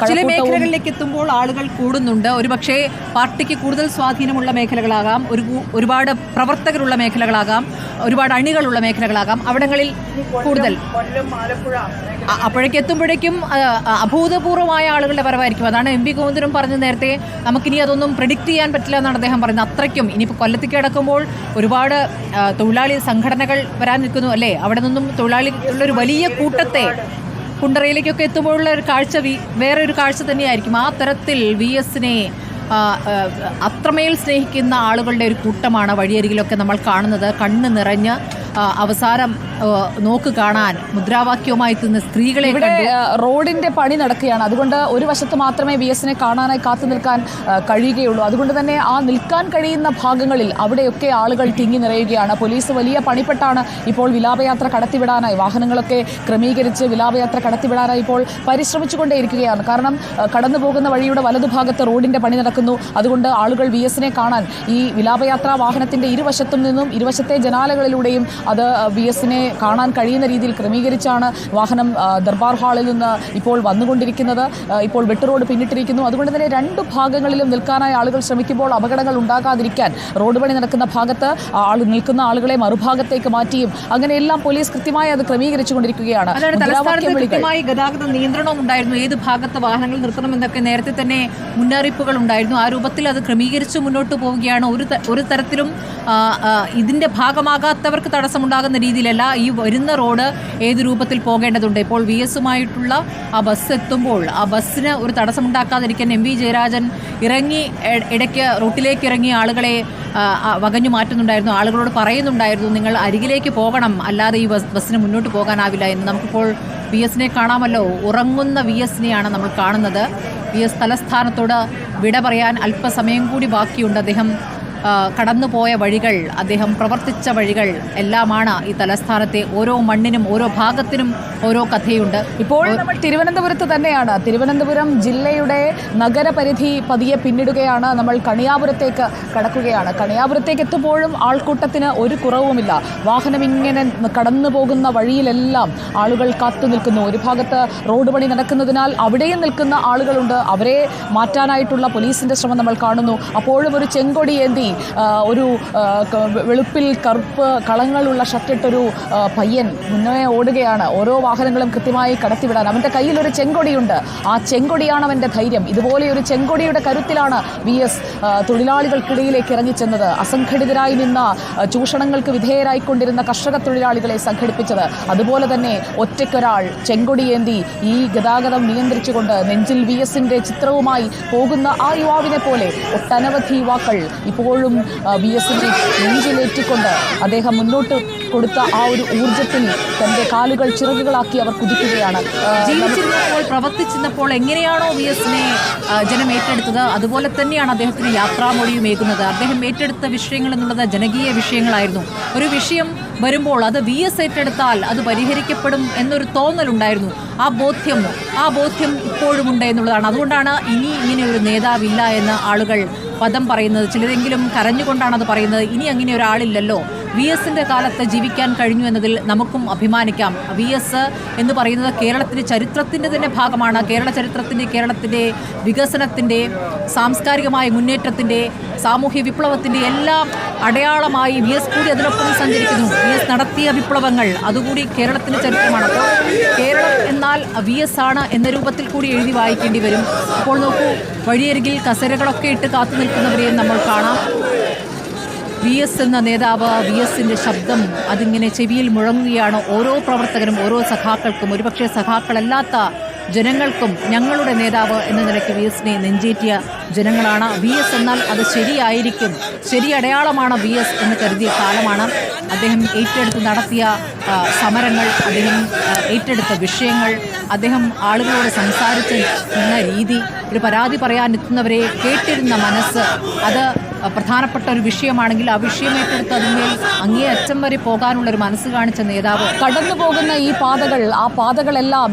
ചില മേഖലകളിലേക്ക് എത്തുമ്പോൾ ആളുകൾ കൂടുന്നുണ്ട്. ഒരുപക്ഷെ പാർട്ടിക്ക് കൂടുതൽ സ്വാധീനമുള്ള മേഖലകളാകാം. ഒരു ഒരുപാട് പ്രവർത്തകരുള്ള മേഖലകളാകാം. ഒരുപാട് അണികളുള്ള മേഖലകളാകാം. അവിടങ്ങളിൽ കൂടുതൽ അപ്പോഴേക്ക് എത്തുമ്പോഴേക്കും അഭൂതപൂർവമായ ആളുകളുടെ വരവായിരിക്കും. അതാണ് എം പി ഗോവിന്ദനും പറഞ്ഞ നേരത്തെ. നമുക്കിനി അതൊന്നും പ്രിഡിക്റ്റ് ചെയ്യാൻ പറ്റില്ല എന്നാണ് അദ്ദേഹം പറയുന്നത്. അത്രയ്ക്കും. ഇനിയിപ്പോൾ കൊല്ലത്തേക്ക് കിടക്കുമ്പോൾ ഒരുപാട് തൊഴിലാളി സംഘടനകൾ വരാൻ നിൽക്കുന്നു അല്ലേ? അവിടെ നിന്നും തൊഴിലാളികളുടെ ഒരു വലിയ കൂട്ടത്തെ കുണ്ടറയിലേക്കൊക്കെ എത്തുമ്പോഴുള്ള ഒരു കാഴ്ച വി വേറെ ഒരു കാഴ്ച തന്നെയായിരിക്കും. ആ തരത്തിൽ വി എസിനെ അത്രമേൽ സ്നേഹിക്കുന്ന ആളുകളുടെ ഒരു കൂട്ടമാണ് വഴിയരികിലൊക്കെ നമ്മൾ കാണുന്നത്. കണ്ണ് നിറഞ്ഞ് അവസാനം നോക്ക് കാണാൻ. മുദ്രാവാക്യവുമായി എത്തുന്ന സ്ത്രീകളെ ഇവിടെ റോഡിന്റെ പണി നടക്കുകയാണ്. അതുകൊണ്ട് ഒരു വശത്ത് മാത്രമേ ബി എസിനെ കാണാനായി കാത്തു നിൽക്കാൻ കഴിയുകയുള്ളൂ. അതുകൊണ്ട് തന്നെ ആ നിൽക്കാൻ കഴിയുന്ന ഭാഗങ്ങളിൽ അവിടെയൊക്കെ ആളുകൾ തിങ്ങി നിറയുകയാണ്. പോലീസ് വലിയ പണിപ്പെട്ടാണ് ഇപ്പോൾ വിലാപയാത്ര കടത്തിവിടാനായി. വാഹനങ്ങളൊക്കെ ക്രമീകരിച്ച് വിലാപയാത്ര കടത്തിവിടാനായി ഇപ്പോൾ പരിശ്രമിച്ചുകൊണ്ടേയിരിക്കുകയാണ്. കാരണം കടന്നു പോകുന്ന വഴിയുടെ വലതുഭാഗത്ത് റോഡിന്റെ പണി നടക്കുന്നു. അതുകൊണ്ട് ആളുകൾ വി എസിനെ കാണാൻ ഈ വിലാപയാത്രാ വാഹനത്തിന്റെ ഇരുവശത്തും നിന്നും ഇരുവശത്തെ ജനാലകളിലൂടെയും അത് വി എസിനെ കാണാൻ കഴിയുന്ന രീതിയിൽ ക്രമീകരിച്ചാണ് വാഹനം ദർബാർ ഹാളിൽ നിന്ന് ഇപ്പോൾ വന്നുകൊണ്ടിരിക്കുന്നത്. ഇപ്പോൾ വെട്ട് റോഡ് പിന്നിട്ടിരിക്കുന്നു. അതുകൊണ്ട് തന്നെ രണ്ട് ഭാഗങ്ങളിലും നിൽക്കാനായി ആളുകൾ ശ്രമിക്കുമ്പോൾ അപകടങ്ങൾ ഉണ്ടാകാതിരിക്കാൻ റോഡ് പണി നടക്കുന്ന ഭാഗത്ത് ആൾ നിൽക്കുന്ന ആളുകളെ മറുഭാഗത്തേക്ക് മാറ്റിയും അങ്ങനെയെല്ലാം പോലീസ് കൃത്യമായി അത് ക്രമീകരിച്ചുകൊണ്ടിരിക്കുകയാണ്. കൃത്യമായി ഗതാഗത നിയന്ത്രണവും ഉണ്ടായിരുന്നു. ഏത് ഭാഗത്ത് വാഹനങ്ങൾ നിർത്തണമെന്നൊക്കെ നേരത്തെ തന്നെ മുന്നറിയിപ്പുകൾ ഉണ്ടായിരുന്നു. ആ രൂപത്തിൽ അത് ക്രമീകരിച്ച് മുന്നോട്ട് പോവുകയാണ്. ഒരു ഒരു തരത്തിലും ഇതിന്റെ ഭാഗമാകാത്തവർക്ക് തടസ്സമുണ്ടാകുന്ന രീതിയിലല്ല ഈ വരുന്ന റോഡ് ഏത് രൂപത്തിൽ പോകേണ്ടതുണ്ട്? ഇപ്പോൾ വി എസുമായിട്ടുള്ള ആ ബസ് എത്തുമ്പോൾ ആ ബസ്സിന് ഒരു തടസ്സമുണ്ടാക്കാതിരിക്കാൻ എം വി ജയരാജൻ ഇറങ്ങി ഇടയ്ക്ക് റൂട്ടിലേക്ക് ഇറങ്ങി ആളുകളെ വകഞ്ഞു മാറ്റുന്നുണ്ടായിരുന്നു. ആളുകളോട് പറയുന്നുണ്ടായിരുന്നു നിങ്ങൾ അരികിലേക്ക് പോകണം. അല്ലാതെ ഈ ബസ് ബസ്സിന് മുന്നോട്ട് പോകാനാവില്ല എന്ന്. നമുക്കിപ്പോൾ വി എസിനെ കാണാമല്ലോ. ഉറങ്ങുന്ന വി എസിനെയാണ് നമ്മൾ കാണുന്നത്. വി എസ് തലസ്ഥാനത്തോട് വിട പറയാൻ അല്പസമയം കൂടി ബാക്കിയുണ്ട്. അദ്ദേഹം കടന്നുപോയ വഴികൾ അദ്ദേഹം പ്രവർത്തിച്ച വഴികൾ എല്ലാമാണ് ഈ തലസ്ഥാനത്തെ ഓരോ മണ്ണിനും ഓരോ ഭാഗത്തിനും ഓരോ കഥയുണ്ട്. ഇപ്പോൾ നമ്മൾ തിരുവനന്തപുരത്ത് തന്നെയാണ്. തിരുവനന്തപുരം ജില്ലയുടെ നഗരപരിധി പതിയെ പിന്നിടുകയാണ്. നമ്മൾ കണിയാപുരത്തേക്ക് കടക്കുകയാണ്. കണിയാപുരത്തേക്ക് എത്തുമ്പോഴും ആൾക്കൂട്ടത്തിന് ഒരു കുറവുമില്ല. വാഹനം ഇങ്ങനെ കടന്നു പോകുന്ന വഴിയിലെല്ലാം ആളുകൾ കാത്തു നിൽക്കുന്നു. ഒരു ഭാഗത്ത് റോഡ് പണി നടക്കുന്നതിനാൽ അവിടെയും നിൽക്കുന്ന ആളുകളുണ്ട്. അവരെ മാറ്റാനായിട്ടുള്ള പോലീസിന്റെ ശ്രമം നമ്മൾ കാണുന്നു. അപ്പോഴും ഒരു ചെങ്കൊടി ഏന്തി ഒരു വെളുപ്പിൽ കറുപ്പ് കളങ്ങളുള്ള ഷർട്ടിട്ടൊരു പയ്യൻ മുന്നേ ഓടുകയാണ്. ഓരോ വാഹനങ്ങളും കൃത്യമായി കടത്തിവിടാൻ. അവന്റെ ഒരു ചെങ്കൊടിയുണ്ട്. ആ ചെങ്കൊടിയാണ് അവന്റെ ധൈര്യം. ഇതുപോലെ ഒരു ചെങ്കൊടിയുടെ കരുത്തിലാണ് വി എസ് തൊഴിലാളികൾക്കിടയിലേക്ക് ഇറങ്ങിച്ചെന്നത്. അസംഘടിതരായി നിന്ന ചൂഷണങ്ങൾക്ക് വിധേയരായിക്കൊണ്ടിരുന്ന കർഷക തൊഴിലാളികളെ സംഘടിപ്പിച്ചത്. അതുപോലെ തന്നെ ഒറ്റയ്ക്കൊരാൾ ചെങ്കൊടിയേന്തി ഈ ഗതാഗതം നിയന്ത്രിച്ചുകൊണ്ട് നെഞ്ചിൽ വി എസിന്റെ ചിത്രവുമായി പോകുന്ന ആ യുവാവിനെ പോലെ ഒട്ടനവധി യുവാക്കൾ ഇപ്പോഴും എസ് എസിനെ നെഞ്ചിലേറ്റിക്കൊണ്ട് അദ്ദേഹം മുന്നോട്ട് കൊടുത്ത ആ ഒരു ഊർജത്തിൽ തന്റെ കാലുകൾ ചിറകുകളാക്കി അവർ കുതിക്കുകയാണ്. ജീവിച്ചിരുന്നപ്പോൾ പ്രവർത്തിച്ചിരുന്നപ്പോൾ എങ്ങനെയാണോ വി എസിനെ ജനം ഏറ്റെടുത്തത്? അതുപോലെ തന്നെയാണ് അദ്ദേഹത്തിന് യാത്രാമൊഴിയും ഏകുന്നത്. അദ്ദേഹം ഏറ്റെടുത്ത വിഷയങ്ങൾ എന്നുള്ളത് ജനകീയ വിഷയങ്ങളായിരുന്നു. ഒരു വിഷയം വരുമ്പോൾ അത് വി എസ് ഏറ്റെടുത്താൽ അത് പരിഹരിക്കപ്പെടും എന്നൊരു തോന്നലുണ്ടായിരുന്നു. ആ ബോധ്യം ആ ബോധ്യം ഇപ്പോഴും ഉണ്ട് എന്നുള്ളതാണ്. അതുകൊണ്ടാണ് ഇനി ഇങ്ങനെ ഒരു നേതാവില്ല എന്ന് ആളുകൾ പദം പറയുന്നത് ചിലരെങ്കിലും കരഞ്ഞുകൊണ്ടാണ് അത് പറയുന്നത് ഇനി അങ്ങനെ ഒരാളില്ലല്ലോ. വി എസിന്റെ കാലത്ത് ജീവിക്കാൻ കഴിഞ്ഞു എന്നതിൽ നമുക്കും അഭിമാനിക്കാം. വി എസ് എന്ന് പറയുന്നത് കേരളത്തിന്റെ ചരിത്രത്തിന്റെ തന്നെ ഭാഗമാണ്. കേരള ചരിത്രത്തിന്റെ കേരളത്തിന്റെ വികസനത്തിന്റെ സാംസ്കാരികമായ മുന്നേറ്റത്തിന്റെ സാമൂഹ്യ വിപ്ലവത്തിന്റെ എല്ലാം അടയാളമായി വി എസ് കൂടി അതിനൊപ്പം സഞ്ചരിക്കുന്നു. വി എസ് നടത്തിയ വിപ്ലവങ്ങൾ അതുകൂടി കേരളത്തിന്റെ ചരിത്രമാണ്. അപ്പോൾ കേരളം എന്നാൽ വി എസ് ആണ് എന്ന രൂപത്തിൽ കൂടി എഴുതി വായിക്കേണ്ടി വരും. അപ്പോൾ നോക്കൂ വഴിയരികിൽ കസരകളൊക്കെ ഇട്ട് കാത്തു നിൽക്കുന്നവരെയും നമ്മൾ കാണാം. വി എസ് എന്ന നേതാവ് വി എസിന്റെ ശബ്ദം അതിങ്ങനെ ചെവിയിൽ മുഴങ്ങുകയാണ്. ഓരോ പ്രവർത്തകരും ഓരോ സഖാക്കൾക്കും ഒരുപക്ഷെ സഖാക്കളല്ലാത്ത ജനങ്ങൾക്കും ഞങ്ങളുടെ നേതാവ് എന്ന നിലയ്ക്ക് വി എസിനെ നെഞ്ചേറ്റിയ ജനങ്ങളാണ്. വി എസ് എന്നാൽ അത് ശരിയായിരിക്കും. ശരി അടയാളമാണ് വി എസ് എന്ന് കരുതിയ കാലമാണ്. അദ്ദേഹം ഏറ്റെടുത്ത് നടത്തിയ സമരങ്ങൾ അദ്ദേഹം ഏറ്റെടുത്ത വിഷയങ്ങൾ അദ്ദേഹം ആളുകളോട് സംസാരിച്ച് നിന്ന രീതി ഒരു പരാതി പറയാൻ എത്തുന്നവരെ കേട്ടിരുന്ന മനസ്സ് അത് പ്രധാനപ്പെട്ട ഒരു വിഷയമാണെങ്കിൽ ആ വിഷയം ഏറ്റെടുത്ത് അതിന്മേൽ അങ്ങേ അറ്റം വരെ പോകാനുള്ള ഒരു മനസ്സ് കാണിച്ച നേതാവ്. കടന്നു പോകുന്ന ഈ പാതകൾ ആ പാതകളെല്ലാം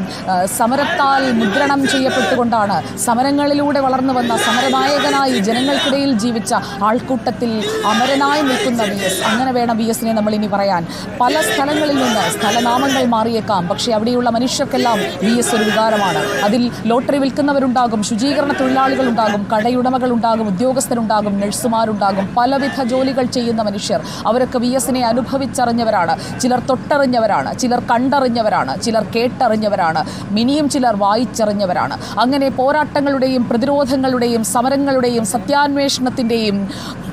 സമരത്താൽ മുദ്രണം ചെയ്യപ്പെട്ടുകൊണ്ടാണ് സമരങ്ങളിലൂടെ വളർന്നു വന്ന സമരനായകനായി ജനങ്ങൾക്കിടയിൽ ജീവിച്ച ആൾക്കൂട്ടത്തിൽ അമരനായി നിൽക്കുന്ന വി എസ്. അങ്ങനെ വേണം വി എസിനെ നമ്മൾ ഇനി പറയാൻ. പല സ്ഥലങ്ങളിൽ നിന്ന് സ്ഥലനാമങ്ങൾ മാറിയേക്കാം. പക്ഷേ അവിടെയുള്ള മനുഷ്യർക്കെല്ലാം വി എസ് ഒരു വികാരമാണ്. അതിൽ ലോട്ടറി വിൽക്കുന്നവരുണ്ടാകും ശുചീകരണ തൊഴിലാളികളുണ്ടാകും കടയുടമകളുണ്ടാകും ഉദ്യോഗസ്ഥരുണ്ടാകും നഴ്സുമാരുണ്ടാകും പലവിധ ജോലികൾ ചെയ്യുന്ന മനുഷ്യർ. അവരൊക്കെ വി എസിനെ അനുഭവിച്ചറിഞ്ഞവരാണ്. ചിലർ തൊട്ടറിഞ്ഞവരാണ്. ചിലർ കണ്ടറിഞ്ഞവരാണ്. ചിലർ കേട്ടറിഞ്ഞവരാണ്. മിനിയും ചിലർ വായിച്ചറിഞ്ഞവരാണ്. അങ്ങനെ പോരാട്ടങ്ങളുടെയും പ്രതിരോധങ്ങളുടെയും സമരങ്ങളുടെയും സത്യാന്വേഷണത്തിന്റെയും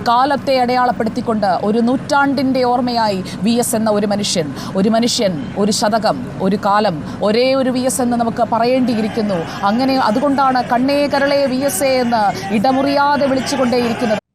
കാലത്തെ അടയാളപ്പെടുത്തിക്കൊണ്ട് ഒരു നൂറ്റാണ്ടിന്റെ ഓർമ്മയായി വി എസ് എന്ന ഒരു മനുഷ്യൻ ഒരു മനുഷ്യൻ ഒരു ശതകം ഒരു കാലം ഒരേ ഒരു വി എസ് എന്ന് നമുക്ക് പറയേണ്ടിയിരിക്കുന്നു. അങ്ങനെ അതുകൊണ്ടാണ് കണ്ണേ കരളെ വി എസ് എ എന്ന് ഇടമുറിയാതെ വിളിച്ചുകൊണ്ടേയിരിക്കുന്നത്.